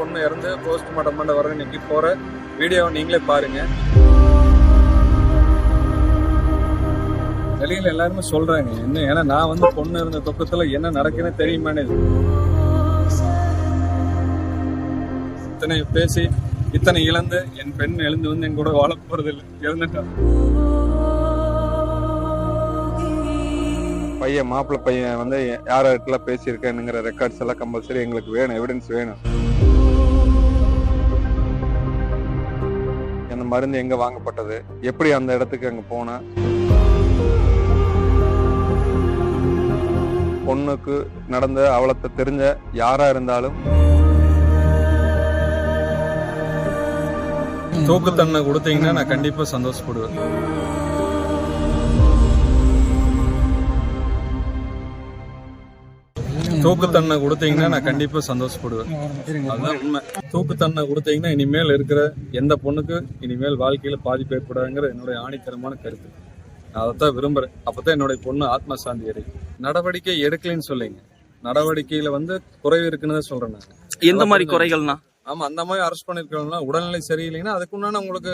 பொண்ணு இறந்து போஸ்ட்மார்ட்டம் பண்ண வர இன்னைக்கு போற. வீடியோவை நீங்களே பாருங்க. வெளியில எல்லாருமே சொல்றாங்க என்ன ஏன்னா நான் வந்து பொண்ணு இருந்த துக்கத்துல என்ன நடக்குன்னு தெரியுமானே இத்தனை பேசி இத்தனை இழந்து என் பெண் எழுந்து வந்து என் கூட வாழ போறது இல்லை இறந்துட்டா. பையன் மாப்பிள்ளை பையன் வந்து யார் யார்கிட்டலாம் பேசியிருக்கேனுங்கிற ரெக்கார்ட்ஸ் எல்லாம் கம்பல்சரி எங்களுக்கு வேணும் எவிடன்ஸ் வேணும். அந்த மருந்து எங்க வாங்கப்பட்டது? எப்படி அந்த இடத்துக்கு அங்க போன? பொண்ணுக்கு நடந்த அவலத்தை தெரிஞ்ச யாரா இருந்தாலும் தூக்கு தண்டனை கொடுத்தீங்கன்னா நான் கண்டிப்பா சந்தோஷப்படுவேன். தூக்கு தண்டனை கொடுத்தீங்கன்னா நான் கண்டிப்பா சந்தோஷப்படுவேன். அதுதான் உண்மை. தூக்கு தண்டனை கொடுத்தீங்கன்னா இனிமேல் இருக்கிற எந்த பொண்ணுக்கு இனிமேல் வாழ்க்கையில பாதிப்பு ஏற்படாதுங்கிற என்னுடைய ஆணித்தரமான கருத்து. நான் அதைத்தான் விரும்புறேன். அப்பதான் என்னுடைய பொண்ணு ஆத்ம சாந்தி அடையும். நடவடிக்கை எடுக்கலைன்னு சொல்லிங்க நடவடிக்கையில வந்து குறைவு இருக்குன்னு தான் சொல்றேன் எந்த மாதிரி குறைகள்னா? ஆமா அந்த மாதிரி அரெஸ்ட் பண்ணிருக்கோம்னா உடல்நிலை சரியில்லைன்னா அதுக்குண்டான உங்களுக்கு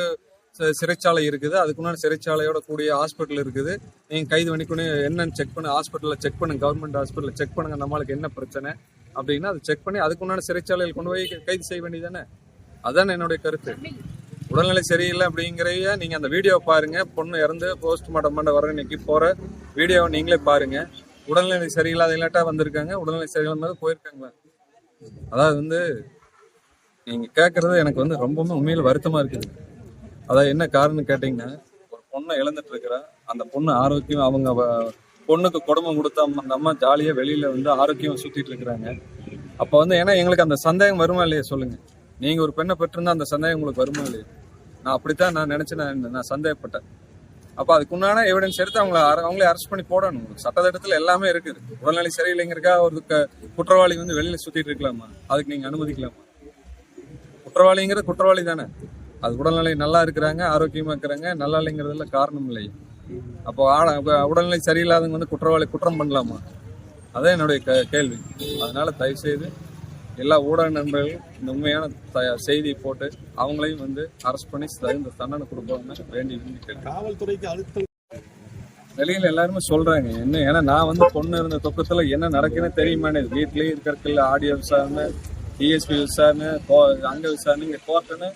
சிறைச்சாலை இருக்குது. அதுக்குண்டான சிறைச்சாலையோட கூடிய ஹாஸ்பிட்டல் இருக்குது. நீங்கள் கைது பண்ணிக்கணும் என்னன்னு செக் பண்ணு ஹாஸ்பிட்டலில் செக் பண்ணுங்க கவர்மெண்ட் ஹாஸ்பிட்டலில் செக் பண்ணுங்க நம்மளுக்கு என்ன பிரச்சனை அப்படின்னா அதை செக் பண்ணி அதுக்குண்டான சிறைச்சாலையில் கொண்டு போய் கைது செய்ய வேண்டியதானே அதான் என்னுடைய கருத்து. உடல்நிலை சரியில்லை அப்படிங்கிறத நீங்கள் அந்த வீடியோவை பாருங்க. பொண்ணு இறந்து போஸ்ட்மார்ட்டம் பண்ண வர இன்னைக்கு போகிற வீடியோவை நீங்களே பாருங்க. உடல்நிலை சரியில்லாத இல்லாட்டா வந்திருக்காங்க. உடல்நிலை சரியில்லாமல் போயிருக்காங்க. அதாவது வந்து நீங்கள் கேட்குறது எனக்கு வந்து ரொம்பவுமே உண்மையில் வருத்தமாக இருக்குது. அதாவது என்ன காரணம் கேட்டீங்கன்னா ஒரு பொண்ணை இழந்துட்டு இருக்கிறா. அந்த பொண்ணு ஆரோக்கியம் அவங்க பொண்ணுக்கு குடும்பம் கொடுத்த அந்த அம்மா ஜாலியா வெளியில வந்து ஆரோக்கியம் சுத்திட்டு இருக்கிறாங்க. அப்போ வந்து ஏன்னா எங்களுக்கு அந்த சந்தேகம் வருமா இல்லையா சொல்லுங்க. நீங்க ஒரு பெண்ணை பெற்றிருந்தா அந்த சந்தேகம் உங்களுக்கு வருமா இல்லையா? நான் அப்படித்தான் நான் நினைச்சு நான் நான் சந்தேகப்பட்டேன். அப்போ அதுக்குண்டான எவிடன்ஸ் எடுத்து அவங்கள அவங்களே அரெஸ்ட் பண்ணி போடணும். சட்டத்திட்டத்தில் எல்லாமே இருக்குது உடல்நிலை சரியில்லைங்கிறக்கா ஒரு குற்றவாளி வந்து வெளியில் சுத்திட்டு இருக்கலாமா? அதுக்கு நீங்க அனுமதிக்கலாமா? குற்றவாளிங்கிறது குற்றவாளி தானே. அது உடல்நிலை நல்லா இருக்கிறாங்க ஆரோக்கியமா இருக்கிறாங்க. நல்லா இல்லைங்கிறதுல காரணம் இல்லை. அப்போ ஆட- உடல்நிலை சரியில்லாதவங்க வந்து குற்றவாளி குற்றம் பண்ணலாமா? அதான் என்னுடைய க- கேள்வி. அதனால தயவு செய்து எல்லா ஊடக நண்பர்களும் இந்த உண்மையான த- செய்தியை போட்டு அவங்களையும் வந்து அரெஸ்ட் பண்ணி தகுந்த தண்டனை கொடுப்பாங்க வேண்டி விரும்பி. காவல்துறைக்கு அழுத்தம். வெளியில எல்லாருமே சொல்றாங்க என்ன ஏன்னா நான் வந்து பொண்ணு இருந்த துக்கத்துல என்ன நடக்குன்னு தெரியுமானே. வீட்லயே இருக்கிறதுல ஆடியோ விசாரணை டிஎஸ்பி விசாரணை கோ- அங்க விசாரணை இங்க கோர்ட்டுன்னு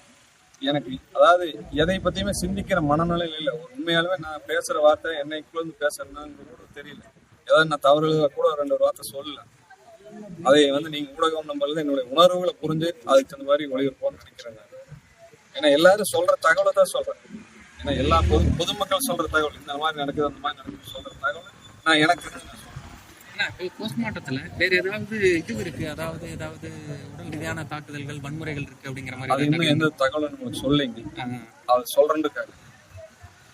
எனக்கு அதாவது எதை பத்தியுமே சிந்திக்கிற மனநிலையில இல்ல. உண்மையாலுமே நான் பேசுற வார்த்தை என்னை குழந்து பேசுறேன்னு கூட தெரியல. ஏதாவது நான் தவறுகளை கூட ரெண்டு ஒரு வார்த்தை சொல்லல. அதை வந்து நீங்க ஊடகம் நம்பர்ல என்னுடைய உணர்வுகளை புரிஞ்சு அதுக்கு தகுந்த மாதிரி ஒளிபரப்போம்னு நினைக்கிறேன் ஏன்னா எல்லாரும் சொல்ற தகவலை தான் சொல்றேன். ஏன்னா எல்லா பொது பொதுமக்கள் சொல்ற தகவல் இந்த மாதிரி நடக்குது அந்த மாதிரி நடக்குது சொல்ற தகவல் நான் எனக்கு தெரிஞ்சு நான் சொல்றேன். என்ன இப்போ போஸ்ட்மார்ட்டத்துல வேற ஏதாவது இது இருக்கு? அதாவது ஏதாவது உடல் ரீதியான தாக்குதல்கள் வன்முறைகள் இருக்கு அப்படிங்கிற அது மாதிரி இன்னும் எந்த தகவலும் உங்களுக்கு சொல்லிங்க அது சொல்றேன்ருக்காங்க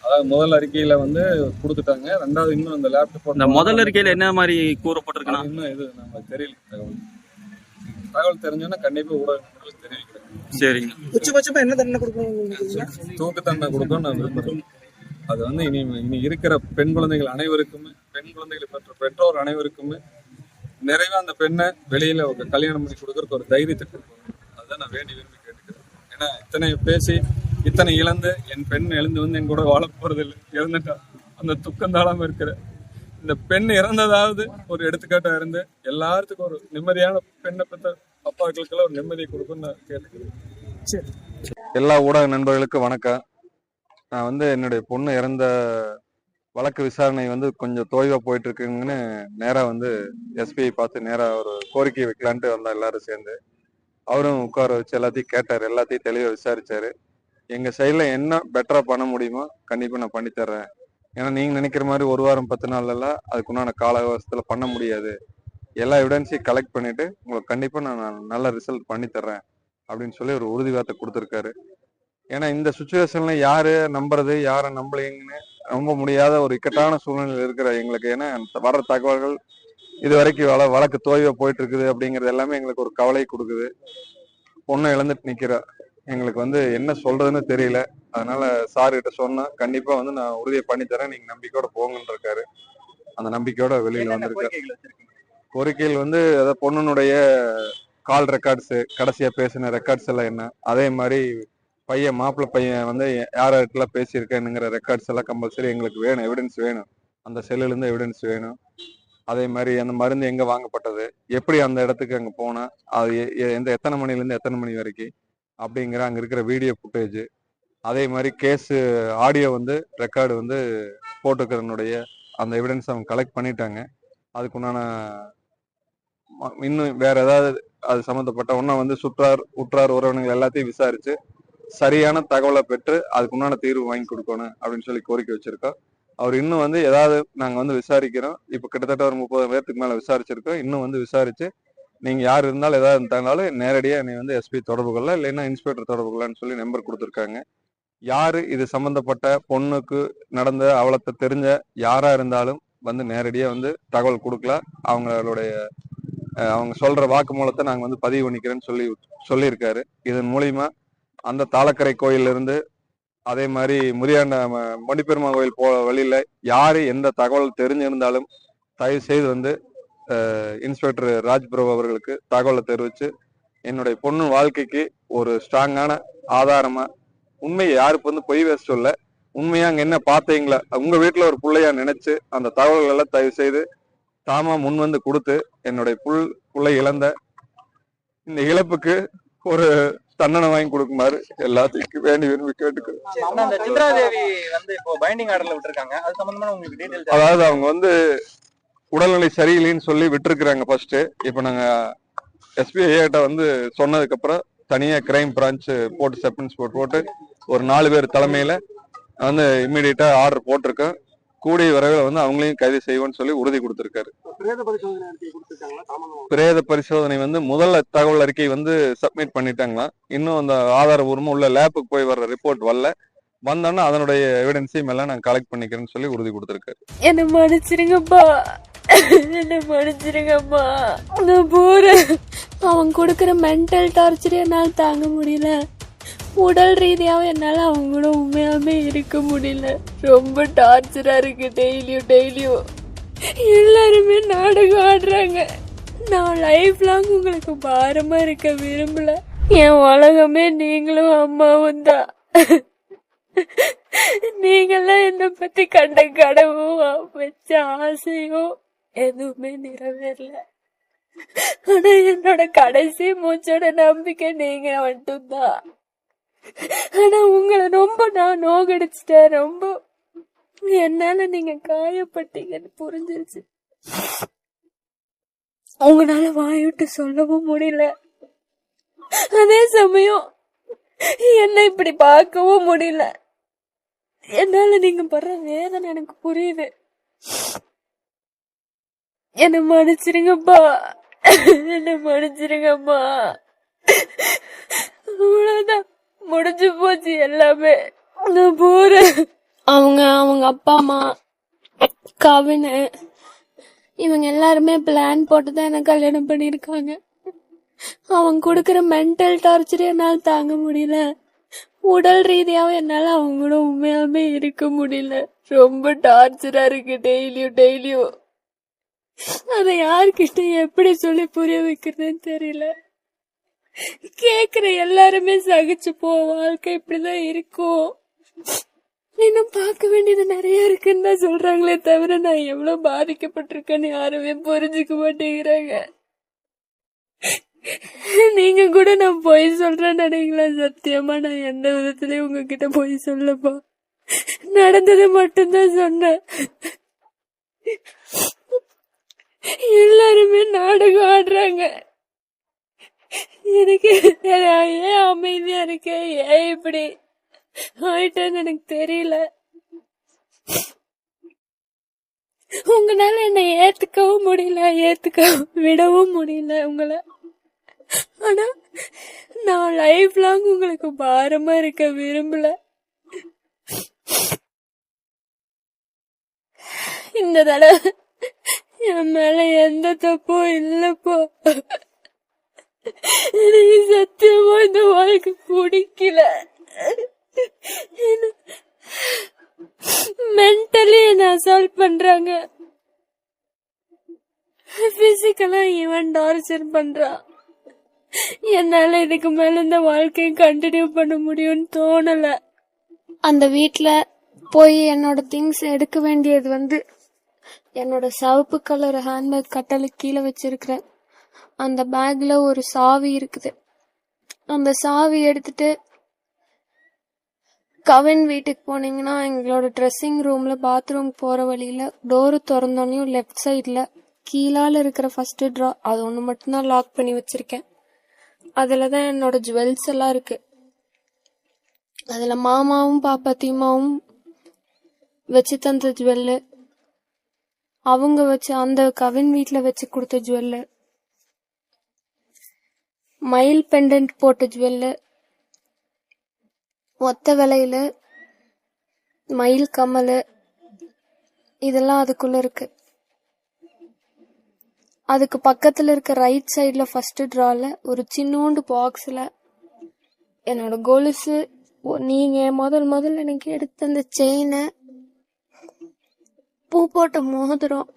அதாவது முதல் அறிக்கையில வந்து கொடுத்துட்டாங்க. ரெண்டாவது இன்னும் இந்த லேப்டாப் இந்த முதல் அறிக்கையில என்ன மாதிரி கூறப்பட்டிருக்குன்னா இன்னும் இது நம்ம தெரியல தகவல். தகவல் தெரிஞ்சோன்னா கண்டிப்பா ஊடகங்களுக்கு தெரிவிக்கிறேன் சரிங்க. உச்சபட்சமா என்ன தண்டனை கொடுக்கணும்? தூக்கு தண்டனை கொடுக்கணும் நான் விரும்புறேன். அது வந்து இனி இனி இருக்கிற பெண் குழந்தைகள் அனைவருக்குமே பெண் குழந்தைகளை பெற்ற பெற்றோர் அனைவருக்குமே நிறைவா அந்த பெண்ணை வெளியில ஒரு கல்யாணம் பண்ணி கொடுக்கறதுக்கு ஒரு தைரியத்தை கொடுக்கணும். அதுதான் நான் வேண்டி விரும்பி கேட்டுக்கிறேன். ஏன்னா இத்தனை பேசி இத்தனை இழந்து என் பெண் எழுந்து வந்து என் கூட வாழ போறது இல்லை இறந்துட்டா. அந்த துக்கம் தாழாம இருக்கிற. இந்த பெண் இறந்ததாவது ஒரு எடுத்துக்காட்டா இருந்து எல்லாத்துக்கும் ஒரு நிம்மதியான பெண்ணை பெற்ற அப்பாக்களுக்கெல்லாம் ஒரு நிம்மதியை கொடுக்கணும்னு நான் கேட்டுக்கிறேன். எல்லா ஊடக நண்பர்களுக்கும் வணக்கம். நான் வந்து என்னுடைய பொண்ணு இறந்த வழக்கு விசாரணை வந்து கொஞ்சம் தொய்வா போயிட்டு இருக்குங்கன்னு நேரா வந்து எஸ்பிஐ பார்த்து நேரா ஒரு கோரிக்கை வைக்கலான்ட்டு வந்தோம் எல்லாரும் சேர்ந்து. அவரும் உட்கார வச்சு எல்லாத்தையும் கேட்டார். எல்லாத்தையும் தெளிவா விசாரிச்சாரு. எங்க சைட்ல என்ன பெட்டரா பண்ண முடியுமோ கண்டிப்பா நான் பண்ணி தர்றேன். ஏன்னா நீங்க நினைக்கிற மாதிரி ஒரு வாரம் பத்து நாள்ல எல்லாம் அதுக்குண்டான கால அவகாசத்துல பண்ண முடியாது. எல்லா எவிடன்ஸையும் கலெக்ட் பண்ணிட்டு உங்களுக்கு கண்டிப்பா நான் நான் நல்ல ரிசல்ட் பண்ணி தர்றேன் அப்படின்னு சொல்லி ஒரு உறுதி வார்த்தை கொடுத்துருக்காரு. ஏன்னா இந்த சுச்சுவேஷன்ல யாரு நம்புறது யாரை நம்பலைங்கன்னு நம்ப முடியாத ஒரு இக்கட்டான சூழ்நிலையில் இருக்கிற எங்களுக்கு ஏன்னா வர்ற தகவல்கள் இது வரைக்கும் வழ வழக்கு தோய்வா போயிட்டு இருக்குது அப்படிங்கிறது எல்லாமே எங்களுக்கு ஒரு கவலை கொடுக்குது. பொண்ணை இழந்துட்டு நிக்கிறா. எங்களுக்கு வந்து என்ன சொல்றதுன்னு தெரியல. அதனால சார் கிட்ட சொன்னா கண்டிப்பா வந்து நான் உறுதியை பண்ணி தரேன். நீங்க நம்பிக்கையோட போங்கன்னு இருக்காரு. அந்த நம்பிக்கையோட வெளியில வந்திருக்காரு. கோரிக்கைகள் வந்து அதாவது பொண்ணுனுடைய கால் ரெக்கார்ட்ஸு கடைசியா பேசின ரெக்கார்ட்ஸ் எல்லாம் என்ன? அதே மாதிரி பையன் மாப்பிள்ளை பையன் வந்து யார் யார்கிட்டலாம் பேசியிருக்கேனுங்கிற ரெக்கார்ட்ஸ் எல்லாம் கம்பல்சரி எங்களுக்கு வேணும் எவிடன்ஸ் வேணும். அந்த செல்லுலேருந்து எவிடன்ஸ் வேணும். அதே மாதிரி அந்த மருந்து எங்கே வாங்கப்பட்டது? எப்படி அந்த இடத்துக்கு அங்கே போனேன் அது எ- எ- எந்த எத்தனை மணிலேருந்து எத்தனை மணி வரைக்கும்? அப்படிங்கிற அங்கே இருக்கிற வீடியோ ஃபுட்டேஜ் அதே மாதிரி கேஸு ஆடியோ வந்து ரெக்கார்டு வந்து போட்டுக்கிறனுடைய அந்த எவிடன்ஸ் அவங்க கலெக்ட் பண்ணிட்டாங்க. அதுக்குண்டான ம- இன்னும் வேற ஏதாவது அது சம்மந்தப்பட்ட ஒன்றா வந்து சுற்றார் உற்றார் உறவினர்கள் எல்லாத்தையும் விசாரிச்சு சரியான தகவலை பெற்று அதுக்குண்டான தீர்வு வாங்கி கொடுக்கணும் அப்படின்னு சொல்லி கோரிக்கை வச்சிருக்கோம் அவர் இன்னும் வந்து ஏதாவது நாங்க வந்து விசாரிக்கிறோம். இப்போ கிட்டத்தட்ட ஒரு முப்பது பேர்த்துக்கு மேல விசாரிச்சிருக்கோம். இன்னும் வந்து விசாரிச்சு நீங்க யார் இருந்தாலும் ஏதாவது இருந்தாலும் நேரடியா நீ வந்து எஸ்பி தொடர்பு கொள்ள இல்லைன்னா இன்ஸ்பெக்டர் தொடர்பு கொள்ளன்னு சொல்லி நம்பர் கொடுத்துருக்காங்க. யாரு இது சம்பந்தப்பட்ட பொண்ணுக்கு நடந்த அவலத்தை தெரிஞ்ச யாரா இருந்தாலும் வந்து நேரடியா வந்து தகவல் கொடுக்கலாம். அவங்களுடைய அவங்க சொல்ற வாக்குமூலத்தை நாங்க வந்து பதிவு பண்ணிக்கிறேன்னு சொல்லி சொல்லியிருக்காரு. இதன் மூலியமா அந்த தாளக்கரை கோயிலிருந்து அதே மாதிரி முதியாண்ட மணிப்பெருமாள் கோயில் போ வழியில் யார் எந்த தகவல் தெரிஞ்சிருந்தாலும் தயவு செய்து வந்து இன்ஸ்பெக்டர் ராஜ்பிரபு அவர்களுக்கு தகவலை தெரிவித்து என்னுடைய பொண்ணு வாழ்க்கைக்கு ஒரு ஸ்ட்ராங்கான ஆதாரமாக உண்மையை யாருக்கு வந்து பொய் பேச சொல்ல உண்மையாக அங்கே என்ன பார்த்தீங்களா உங்கள் வீட்டில் ஒரு பிள்ளையா நினச்சி அந்த தகவல்கள் எல்லாம் தயவு செய்து தாமா முன் வந்து கொடுத்து என்னுடைய புல் புள்ளை இழந்த இந்த இழப்புக்கு ஒரு தண்டனை வாங்கி கொடுக்குமாறு எல்லாத்துக்கும் வேண்டி விரும்பி டீடைல்ஸ் அதாவது அவங்க வந்து உடல்நிலை சரியில்லைன்னு சொல்லி விட்டுருக்குறாங்க ஃபர்ஸ்ட் இப்போ நாங்க எஸ்பிஐ கிட்ட வந்து சொன்னதுக்கு அப்புறம் தனியா கிரைம் பிரான்ச் போட்டு சப் இன்ஸ்பெக்டர் போட்டு ஒரு நாலு பேர் தலைமையில வந்து இம்மிடியட்டா ஆர்டர் போட்டிருக்கோம். கூடிய விரைவில் வந்து அவங்களையும் கைது செய்வோம்னு சொல்லி உறுதி கொடுத்திருக்காரு. பிரேத பரிசோதனை வந்து முதல்ல தகவல் அறிக்கை வந்து சப்மிட் பண்ணிட்டாங்களாம். இன்னும் அந்த ஆதாரபூர்வமா உள்ள லேபுக்கு போய் வர்ற ரிப்போர்ட் வரல. வந்தோன்னா அதனுடைய எவிடன்ஸையும் எல்லாம் நான் கலெக்ட் பண்ணிக்கிறேன்னு சொல்லி உறுதி கொடுத்திருக்காரு. என்ன மன்னிச்சிருங்கப்பா. என்ன மன்னிச்சிருங்கப்பா. நான் போறேன். அவன் கொடுக்குற மென்டல் டார்ச்சர் என்னால் தாங்க முடியல. உடல் ரீதியாக என்னால் அவங்க கூட இருக்க முடியல. ரொம்ப டார்ச்சராக இருக்கு டெய்லியும் டெய்லியும் எல்லாருமே நாடகம் ஆடுறாங்க. நான் லைஃப் லாங் உங்களுக்கு பாரமா இருக்க விரும்பல. என் உலகமே நீங்களும் அம்மாவும் தான். நீங்கெல்லாம் என்னை பத்தி கண்ட கனவும் வச்ச ஆசையும் எதுவுமே நிறைவேறல. ஆனா என்னோட கடைசி மூச்சோட நம்பிக்கை நீங்க மட்டும்தான். ஆனா உங்களை ரொம்ப நான் நோகடிச்சிட்டேன். ரொம்ப என்னால நீங்க காயப்பட்டீங்கன்னு புரிஞ்சிருச்சு. உங்களால வாயிட்டு சொல்லவும் முடியல. அதே சமயம் என்ன இப்படி பார்க்கவும் முடியல. என்னால நீங்க படுற வேதனை எனக்கு புரியுது. என்ன மன்னிச்சிருங்கப்பா. என்ன மன்னிச்சிருங்கப்பா. அவ்வளவுதான். முடிஞ்சு போச்சு எல்லாமே. நான் போறேன் அவங்க அவங்க அப்பா அம்மா கவினு இவங்க எல்லாருமே பிளான் போட்டு தான் என்ன கல்யாணம் பண்ணியிருக்காங்க. அவங்க கொடுக்குற மென்டல் டார்ச்சர் என்னால் தாங்க முடியல. உடல் ரீதியாகவும் என்னால் அவங்க கூட இருக்க முடியல. ரொம்ப டார்ச்சராக இருக்கு டெய்லியும் டெய்லியும் அதை யார்கிட்ட எப்படி சொல்லி புரிய வைக்கிறதுன்னு தெரியல. கேக்குற எல்லாருமே சகிச்சு போ வாழ்க்கை இப்படிதான் இருக்கும். இன்னும் பார்க்க வேண்டியது நிறைய இருக்குன்னு தான் சொல்றாங்களே தவிர நான் எவ்வளவு பாதிக்கப்பட்டிருக்கேன்னு யாருமே புரிஞ்சுக்க மாட்டேங்கிறாங்க. நீங்க கூட நான் பொய் சொல்றேன்னு நினைக்கல சத்தியமா நான் எந்த விதத்திலயும் உங்ககிட்ட பொய் சொல்லப்பா. நடந்தது மட்டும்தான் சொன்னேன். எல்லாருமே நாடகம் ஆடுறாங்க. எனக்கு ஏன் அமைதியா இருக்கேன் ஏன் இப்படி ஆயிட்டேன்னு எனக்கு தெரியல. உங்களால என்னை ஏத்துக்கவும் முடியல ஏத்துக்க விடவும் முடியல உங்களை. ஆனா நான் லைஃப் லாங் உங்களுக்கு பாரமா இருக்க விரும்பல. இந்த தடவை என் மேல எந்த தப்பும் இல்லப்போ. எனக்கு சத்தியமா இந்த வாழ்க்கை பிடிக்கல. மென்டலி என்ன அசால்ட் பண்றாங்க. பிசிக்கலா இவன் டார்ச்சர் பண்றான் என்னால இதுக்கு மேல இந்த வாழ்க்கையை கண்டினியூ பண்ண முடியும்னு தோணல. அந்த வீட்ல போய் என்னோட திங்ஸ் எடுக்க வேண்டியது வந்து என்னோட சவப்பு கலர் ஹேண்ட்பேக் கட்டளை கீழே வச்சிருக்கிறேன். அந்த பேக்ல ஒரு சாவி இருக்குது. அந்த சாவி எடுத்துட்டு கவின் வீட்டுக்கு போனீங்கன்னா எங்களோட ட்ரெஸ்ஸிங் ரூம்ல பாத்ரூம் போற வழியில டோரு திறந்தோடனையும் லெஃப்ட் சைட்ல கீழால இருக்கிற ஃபர்ஸ்ட் ட்ரா அது ஒன்று மட்டும்தான் லாக் பண்ணி வச்சிருக்கேன். அதில் தான் என்னோட ஜுவல்ஸ் எல்லாம் இருக்கு. அதுல மாமாவும் பாப்பாத்தியமாவும் வச்சு தந்த ஜுவல்லு அவங்க வச்சு அந்த கவின் வீட்டில் வச்சு கொடுத்த ஜுவல்லு மயில் பெண்டன்ட் போட்ட ஜுவல்ல. ஒத்த விலையில மயில் கம்மல். இதெல்லாம் அதுக்குள்ள இருக்கு. அதுக்கு பக்கத்துல இருக்க ரைட் சைடில் ஃபர்ஸ்ட் ட்ரால ஒரு சின்னோண்டு பாக்ஸ்ல என்னோட கொலுசு நீங்கள் நீங்க முதல் முதல்ல எனக்கு எடுத்த அந்த செயினை பூ போட்ட மோதிரம்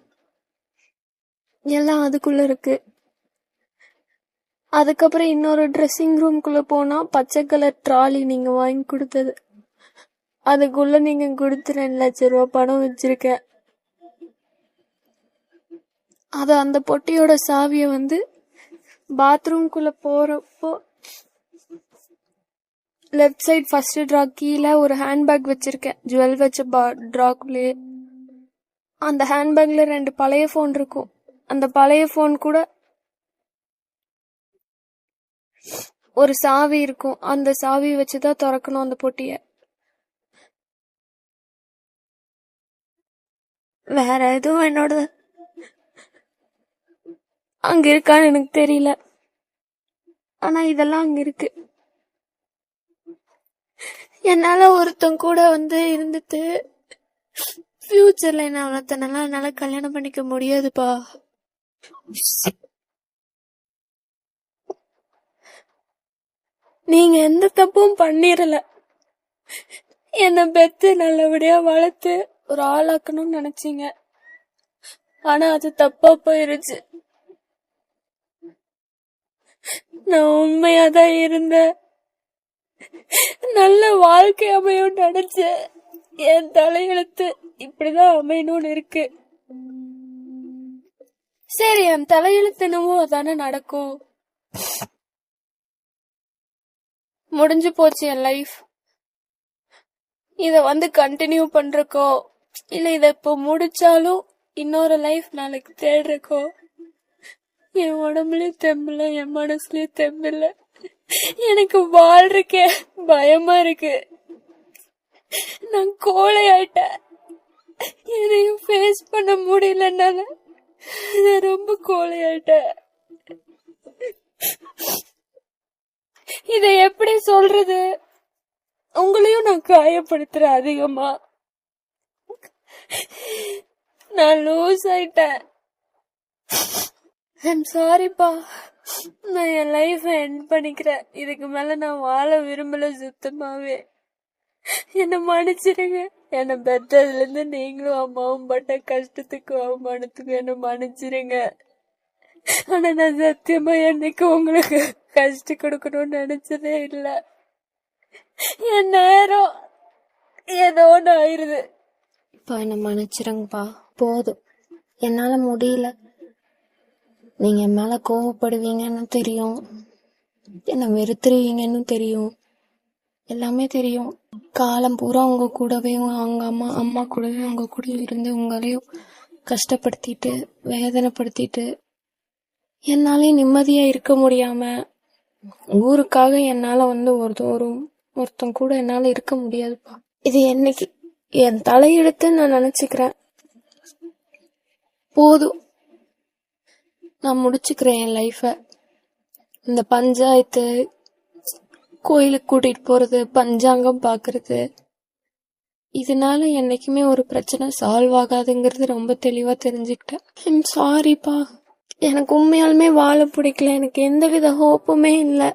எல்லாம் அதுக்குள்ள இருக்கு. அதுக்கப்புறம் இன்னொரு ட்ரெஸ்ஸிங் ரூம்குள்ள போனா பச்சை கலர் ட்ராலி நீங்க வாங்கி கொடுத்தது. அதுக்குள்ள நீங்க கொடுத்து ரெண்டு லட்சம் ரூபாய் பணம் வச்சுருக்கேன். அது அந்த பொட்டியோட சாவிய வந்து பாத்ரூம்குள்ள போறப்போ லெஃப்ட் சைட் ஃபர்ஸ்ட் ட்ரா கீழே ஒரு ஹேண்ட்பேக் வச்சிருக்கேன். ஜுவல் வச்ச பா ட்ராக்குள்ளேயே அந்த ஹேண்ட்பேக்ல ரெண்டு பழைய ஃபோன் இருக்கும். அந்த பழைய ஃபோன் கூட ஒரு சாவி இருக்கும். அந்த சாவி வச்சுதான் திறக்கணும் அந்த பொட்டிய. வேற எதுவும் என்னோட அங்க இருக்கான்னு எனக்கு தெரியல. ஆனா இதெல்லாம் அங்க இருக்கு. என்னால ஒருத்தன் கூட வந்து இருந்துட்டு ஃபியூச்சர்ல என்ன ஒருத்தனெல்லாம் என்னால கல்யாணம் பண்ணிக்க முடியாதுப்பா. நீங்க எந்த தப்பும் பண்ணிரல. என்ன பெத்து நல்லபடியா வளர்த்து ஒரு ஆளாக்கணும்னு நினைச்சீங்க. ஆனா அது தப்பா போயிருச்சு. நான் உண்மையாதான் இருந்தேன். நல்ல வாழ்க்கை அமையும் நினைச்சேன். என் தலையெழுத்து இப்படிதான் அமையணும்னு இருக்கு. சரி என் தலையெழுத்து என்னவோ அதானே நடக்கும். முடிஞ்சு போச்சு என் லைஃப் இத வந்து கண்டினியூ பண்றக்கோ இல்ல இத இப்போ முடிச்சாலும் இன்னொரு லைஃப் நாளைக்கு தேடுறக்கோ என் உடம்புலயும் தெம்பில்ல என் மனசுலயும் தெம்பில்ல எனக்கு வாழ்றக்கே பயமா இருக்கு. நான் கோழை ஆயிட்டேன் எதையும் ஃபேஸ் பண்ண முடியலனால நான் ரொம்ப கோழை ஆயிட்டேன் இத எப்படி சொல்றது? உங்களையும் நான் காயப்படுத்துறேன் அதிகமா. நான் லூஸ் ஆயிட்டேன். ஐம் சாரிப்பா நான் என் லைஃப எண்ட் பண்ணிக்கிறேன். இதுக்கு மேல நான் வாழ விரும்பல சுத்தமாவே. என்ன மன்னிச்சிருங்க. என்ன பெத்ததுல இருந்து நீங்களும் அம்மாவும் பட்ட கஷ்டத்துக்கு அவமானத்துக்கும் என்ன மன்னிச்சிருங்க. ஆனா நான் சத்தியமா என்னைக்கு உங்களுக்கு கஷ்ட கொடுக்கணும்னு நினைச்சதே இல்ல. என் நேரம் ஏதோ ஒண்ணு ஆயிருது. இப்போ என்ன மன்னிச்சிருங்கப்பா. போதும். என்னால முடியல. நீங்க என் மேல கோவப்படுவீங்கன்னு தெரியும். என்ன வெறுத்துருவீங்கன்னு தெரியும். எல்லாமே தெரியும். காலம் பூரா உங்க கூடவே அவங்க அம்மா அம்மா கூடவே உங்க கூட இருந்து உங்களையும் கஷ்டப்படுத்திட்டு வேதனைப்படுத்திட்டு என்னாலே நிம்மதியா இருக்க முடியாம ஊருக்காக என்னால் வந்து ஒருத்தரும் ஒருத்தன் கூட என்னால் இருக்க முடியாதுப்பா. இது என்னைக்கு என் தலையெழுத்து நான் நினச்சிக்கிறேன். போதும். நான் முடிச்சுக்கிறேன் என் லைஃப்பை இந்த பஞ்சாயத்து கோயிலுக்கு கூட்டிகிட்டு போகிறது பஞ்சாங்கம் பார்க்குறது இதனால என்னைக்குமே ஒரு பிரச்சனை சால்வ் ஆகாதுங்கிறது ரொம்ப தெளிவாக தெரிஞ்சுக்கிட்டேன். ஐம் சாரிப்பா எனக்கு உண்மையாலுமே வாழ பிடிக்கல. எனக்கு எந்தவித ஹோப்புமே இல்லை.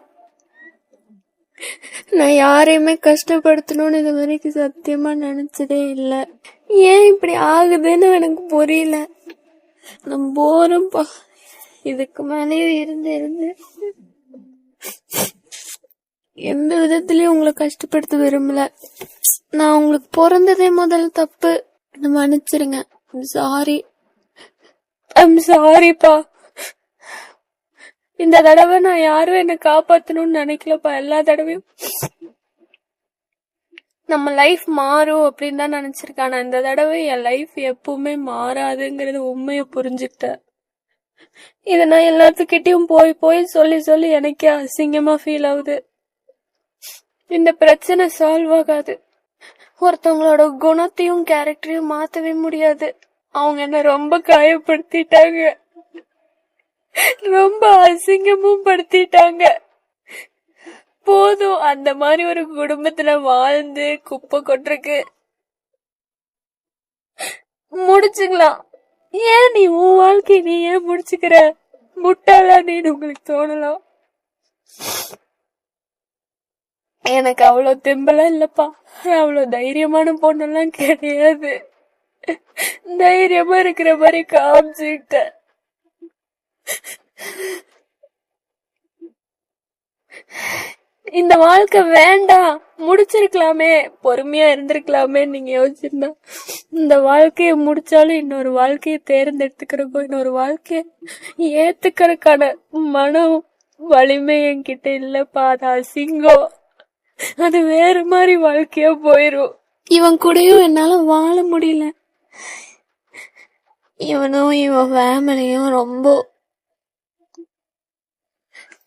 நான் யாரையுமே கஷ்டப்படுத்தணும்னு இது வரைக்கும் சத்தியமா நினைச்சதே இல்லை. ஏன் இப்படி ஆகுதுன்னு எனக்கு புரியல. நான் போறப்பா இதுக்கு மேலேயும் இருந்து இருந்து எந்த விதத்திலயும் உங்களை கஷ்டப்படுத்த விரும்பல. நான் உங்களுக்கு பிறந்ததே முதல்ல தப்பு. நம்ம மன்னிச்சிருங்க. சாரி ஐம் சாரிப்பா இந்த தடவை நான் யாரும் என்ன காப்பாத்தணும்னு நினைக்கலப்பா. எல்லா தடவையும் நம்ம லைஃப் மாறும் அப்படின்னு தான் நினச்சிருக்கேன். ஆனால் இந்த தடவை என் லைஃப் எப்பவுமே மாறாதுங்கிறது உண்மையை புரிஞ்சுக்கிட்டேன். இதை நான் எல்லாத்துக்கிட்டையும் போய் போய் சொல்லி சொல்லி எனக்கே அசிங்கமா ஃபீல் ஆகுது. இந்த பிரச்சனை சால்வ் ஆகாது. ஒருத்தவங்களோட குணத்தையும் கேரக்டரையும் மாத்தவே முடியாது. அவங்க என்ன ரொம்ப காயப்படுத்திட்டாங்க. ரொம்ப அசிங்கமும் படுத்திட்டாங்க. போதும் அந்த மாதிரி ஒரு குடும்பத்துல வாழ்ந்து குப்பை கொட்டுருக்கு முடிச்சுக்கலாம். ஏன் நீ உன் வாழ்க்கை நீ ஏன் முடிச்சுக்கிற? முட்டாளா நீ உங்களுக்கு தோணலாம் எனக்கு அவ்வளவு தெம்பெல்லாம் இல்லப்பா. அவ்வளவு தைரியமான பொண்ணெல்லாம் கிடையாது. தைரியமா இருக்கிற மாதிரி காமிச்சுக்கிட்டேன். இந்த வாழ்க்கை வேண்டாம். முடிச்சிருக்கலாமே. பொறுமையா இருந்திருக்கலாமே நீங்க யோசிச்சிருந்தா. இந்த வாழ்க்கைய முடிச்சாலும் இன்னொரு வாழ்க்கைய தேர்ந்தெடுத்துக்கிறக்கோ இன்னொரு வாழ்க்கைய ஏத்துக்கிறதுக்கான மனம் வலிமை என்கிட்ட இல்லப்பா. அது அசிங்கம். அது வேற மாதிரி வாழ்க்கையா போயிரும். இவன் கூடயும் என்னால வாழ முடியல. இவனும் இவன் ஃபேமிலியும் ரொம்ப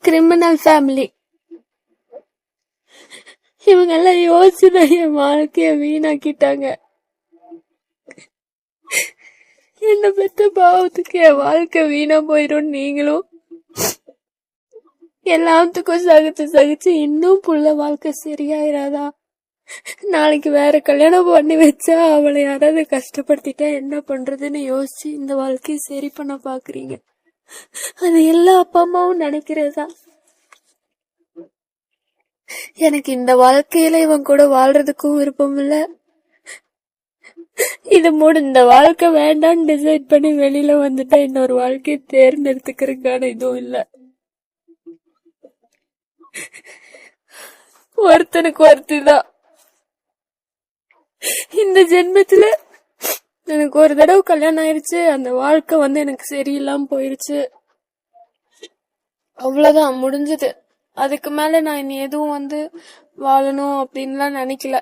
கிரிமினல் ஃபேமிலி இவங்கெல்லாம் யோசிச்சு என் வாழ்க்கைய வீணாக்கிட்டாங்க. என்ன பெத்த பாவத்துக்கு என் வாழ்க்கை வீணா போயிடும் நீங்களும்? எல்லாத்துக்கும் சகிச்சு சகிச்சு இன்னும் புள்ள வாழ்க்கை சரியாயிராதா? நாளைக்கு வேற கல்யாணம் பண்ணி வச்சா அவளை யாராவது கஷ்டப்படுத்திட்டா என்ன பண்றதுன்னு யோசிச்சு இந்த வாழ்க்கையை சரி பண்ண பாக்குறீங்க. அது எல்லா அப்பா அம்மாவும் நினைக்கிறதா எனக்கு இந்த வாழ்க்கையில இவன் கூட வாழ்றதுக்கும் விருப்பம் இல்ல. இது மூடு இந்த வாழ்க்கை வேண்டாம்னு டிசைட் பண்ணி வெளியில வந்துட்டா இன்னொரு வாழ்க்கையை தேர்ந்தெடுத்துக்கிறதுக்கான இதுவும் இல்ல. ஒருத்தனுக்கு ஒருத்தி தான் இந்த ஜென்மத்துல எனக்கு ஒரு தடவை கல்யாணம் ஆயிடுச்சு அந்த வாழ்க்கை வந்து எனக்கு சரியில்லாம போயிருச்சு. அவ்வளவுதான் முடிஞ்சது. அதுக்கு மேல நான் இனி எதுவும் வந்து வாழணும் அப்படின்லாம் நினைக்கல.